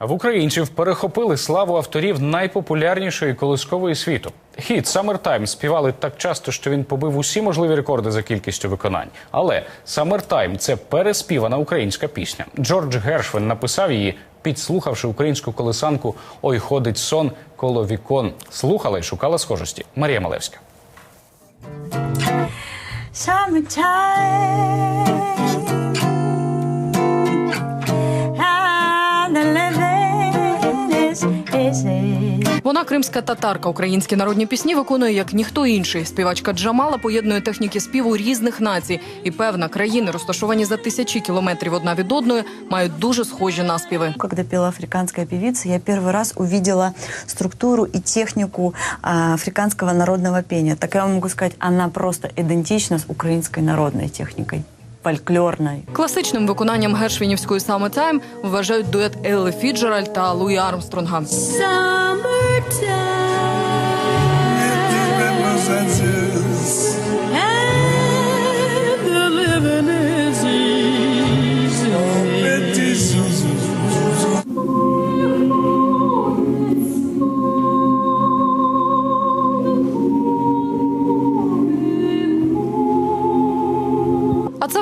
В українців перехопили славу авторів найпопулярнішої колискової світу. Хіт «Summertime» співали так часто, що він побив усі можливі рекорди за кількістю виконань. Але «Summertime» – це переспівана українська пісня. Джордж Гершвин написав її, підслухавши українську колисанку Ой, ходить сон коло вікон. Слухала і шукала схожості. Марія Малевська. Summertime Вона кримська татарка. Українські народні пісні виконує як ніхто інший. Співачка Джамала поєднує техніки співу різних націй. І певна країни, розташовані за тисячі кілометрів одна від одної, мають дуже схожі наспіви. Когда пела африканская певица, я первый раз увидела структуру и технику а, африканского народного пения. Так я вам могу сказать, она просто идентична с украинской народной техникой, фольклорной. Класичним виконанням гершвінівської саме тайм вважають дует Елли Фіджеральд та Луї Армстронга. А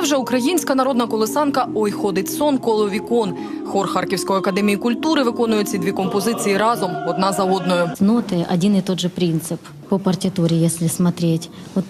вже українська народна колесанка Ой ходить сон коло вікон. Хор Харківської академії культури виконує ці дві композиції разом, одна за одною. Ноты один и тот же принцип по партитуре, если смотреть. Вот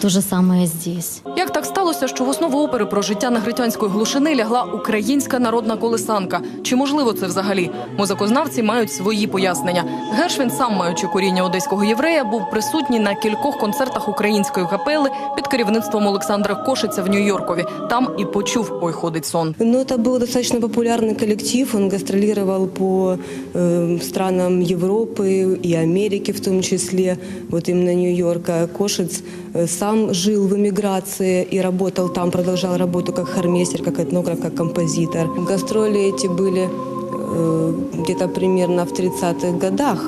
то же самое здесь. Як так сталося, що в основу опери про життя негритянської глушини лягла українська народна колесанка? Чи можливо це взагалі? Музикознавці мають свої пояснення. Гершвін, сам маючи коріння одеського єврея, був присутній на кількох концертах української капели під керівництвом Олександра Кошиця в Нью-Йоркові. Там і почув Ой ходить сон. Ну, это был достаточно популярный коллектив. Он гастролировал по э, странам Европы и Америки в том числе, вот именно Нью-Йорка. Кошец э, сам жил в эмиграции и работал там, продолжал работу как хормейстер, как этнограф, как композитор. Гастроли эти были э, где-то примерно в 30-х годах.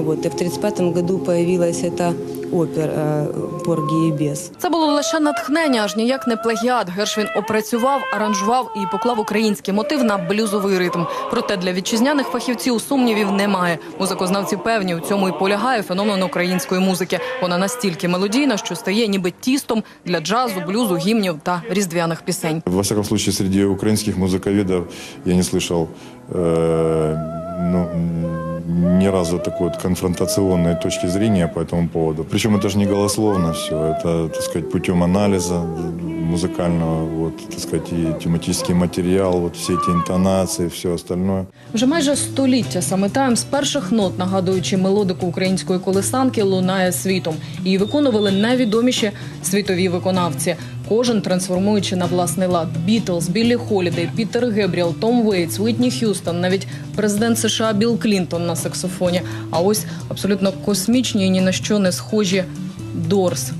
Вот, и в 35-м году появилась эта опера «Порги и бес». Це було лише натхнення, аж ніяк не плагіат. Гершвін опрацював, аранжував і поклав український мотив на блюзовий ритм. Проте для вітчизняних фахівців сумнівів немає. Музикознавці певні у цьому і полягає феномен української музики. Вона настільки мелодійна, що стає ніби тістом для джазу, блюзу, гімнів та різдвяних пісень. Во всяком случае, среди украинских музыковедов я не слышал э, ну, м, ни разу такой вот конфронтационной точки зрения по этому поводу. Причем это же не голословно все, это, так сказать, путем анализа музыкального, вот, так сказать, и тематический материал, вот все эти интонации, все остальное. Вже майже століття саме тайм з перших нот, нагадуючи мелодику української колесанки, лунає світом. Її виконували найвідоміші світові виконавці. Кожен трансформуючи на власний лад Бітлз, Біллі Холідей, Пітер Гебріел, Том Вейтс, Уітні Х'юстон, навіть президент США Білл Клінтон на саксофоні. А ось абсолютно космічні і ні на що не схожі Дорс.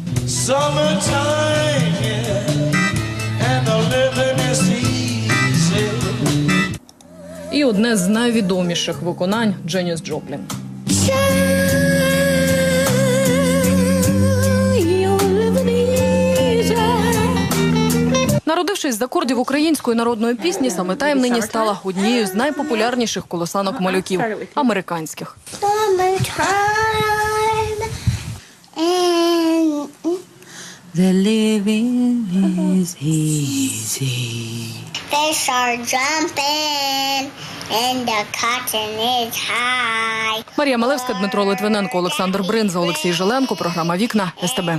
І одне з найвідоміших виконань Дженіс Джоплін. Народившись з акордів української народної пісні, саме тайм нині стала однією з найпопулярніших колосанок малюків американських. The living is easy. fish are jumping and the cotton is high. Марія Малевська, Дмитро Литвиненко, Олександр Бринза, Олексій Жиленко. Програма Вікна СТБ.